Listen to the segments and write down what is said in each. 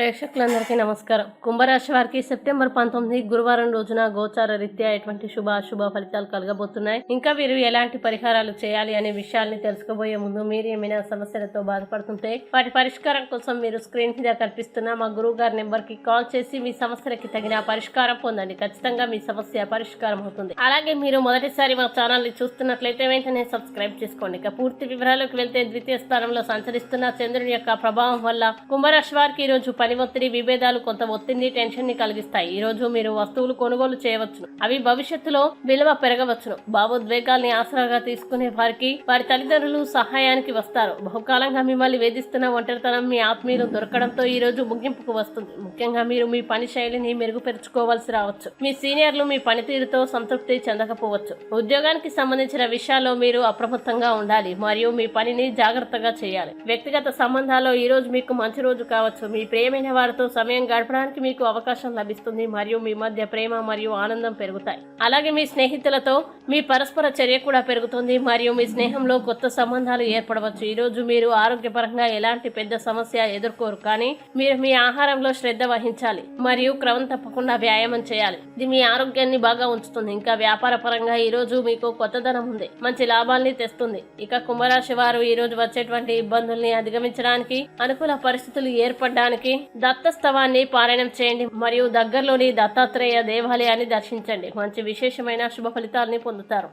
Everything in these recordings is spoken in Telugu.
ప్రేక్షకులందరికీ నమస్కారం. కుంభరాశి వారికి సెప్టెంబర్ పంతొమ్మిది గురువారం రోజున గోచార రీత్యా ఎటువంటి శుభ అశుభ ఫలితాలు కలగబోతున్నాయి. ఇంకా వీరు ఎలాంటి పరిహారాలు చేయాలి అనే విషయాల్ని తెలుసుకోబోయే ముందు మీరు ఏమైనా సమస్యలతో బాధపడుతుంటే వాటి పరిష్కారం కోసం మీరు స్క్రీన్ మీద కనిపిస్తున్న మా గురువు గారి నెంబర్కి కాల్ చేసి మీ సమస్యలకి తగిన పరిష్కారం పొందండి. ఖచ్చితంగా మీ సమస్య పరిష్కారం అవుతుంది. అలాగే మీరు మొదటిసారి మా ఛానల్ని చూస్తున్నట్లయితే వెంటనే సబ్స్క్రైబ్ చేసుకోండి. ఇక పూర్తి వివరాలకు వెళ్తే ద్వితీయ స్థానంలో సంచరిస్తున్న చంద్రుని యొక్క ప్రభావం వల్ల కుంభరాశి వారికి ఈ రోజు పని ఒత్తిడి విభేదాలు కొంత ఒత్తిడిని టెన్షన్ని కలిగిస్తాయి. ఈ రోజు మీరు వస్తువులు కొనుగోలు చేయవచ్చును. అవి భవిష్యత్తులో విలువ పెరగవచ్చును. భావోద్వేగాల్ని ఆసరాగా తీసుకునే వారికి వారి తల్లిదండ్రులు సహాయానికి వస్తారు. బహుకాలంగా మిమ్మల్ని వేధిస్తున్న ఒంటరితనం మీ ఆత్మీయులు దొరకడంతో ఈ రోజు ముగింపుకు వస్తుంది. ముఖ్యంగా మీరు మీ పని శైలిని మెరుగుపరుచుకోవాల్సి రావచ్చు. మీ సీనియర్లు మీ పనితీరుతో సంతృప్తి చెందకపోవచ్చు. ఉద్యోగానికి సంబంధించిన విషయాల్లో మీరు అప్రమత్తంగా ఉండాలి మరియు మీ పనిని జాగ్రత్తగా చేయాలి. వ్యక్తిగత సంబంధాల్లో ఈ రోజు మీకు మంచి రోజు కావచ్చు. మీ ప్రేమ ఇష్టమైన వారితో సమయం గడపడానికి మీకు అవకాశం లభిస్తుంది. మరియు మీ మధ్య ప్రేమ మరియు ఆనందం పెరుగుతాయి. అలాగే మీ స్నేహితులతో మీ పరస్పర చర్య కూడా పెరుగుతుంది. మరియు మీ స్నేహంలో కొత్త సంబంధాలు ఏర్పడవచ్చు. ఈరోజు మీరు ఆరోగ్యపరంగా ఎలాంటి పెద్ద సమస్య ఎదుర్కోరు. కానీ మీరు మీ ఆహారంలో శ్రద్ధ వహించాలి. మరియు క్రమం తప్పకుండా వ్యాయామం చేయాలి. ఇది మీ ఆరోగ్యాన్ని బాగా ఉంచుతుంది. ఇంకా వ్యాపార పరంగా ఈ రోజు మీకు కొత్తదనం ఉంది. మంచి లాభాల్ని తెస్తుంది. ఇక కుంభరాశి వారు ఈరోజు వచ్చేటువంటి ఇబ్బందుల్ని అధిగమించడానికి అనుకూల పరిస్థితులు ఏర్పడడానికి దత్తస్తవాన్ని పారాయణం చేయండి మరియు దగ్గరలోని దత్తాత్రేయ దేవాలయాన్ని దర్శించండి. మంచి విశేషమైన శుభ ఫలితాలని పొందుతారు.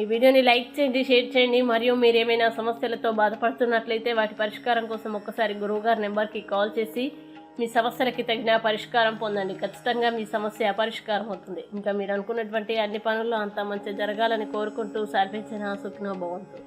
ఈ వీడియోని లైక్ చేయండి షేర్ చేయండి. మరియు మీరు ఏమైనా సమస్యలతో బాధపడుతున్నట్లయితే వాటి పరిష్కారం కోసం ఒక్కసారి గురువుగారి నెంబర్కి కాల్ చేసి మీ సమస్యలకి తగిన పరిష్కారం పొందండి. ఖచ్చితంగా మీ సమస్య పరిష్కారం అవుతుంది. ఇంకా మీరు అనుకున్నటువంటి అన్ని పనుల్లో అంతా మంచి జరగాలని కోరుకుంటూ సర్వేచన సుఖ్నో భవంతు.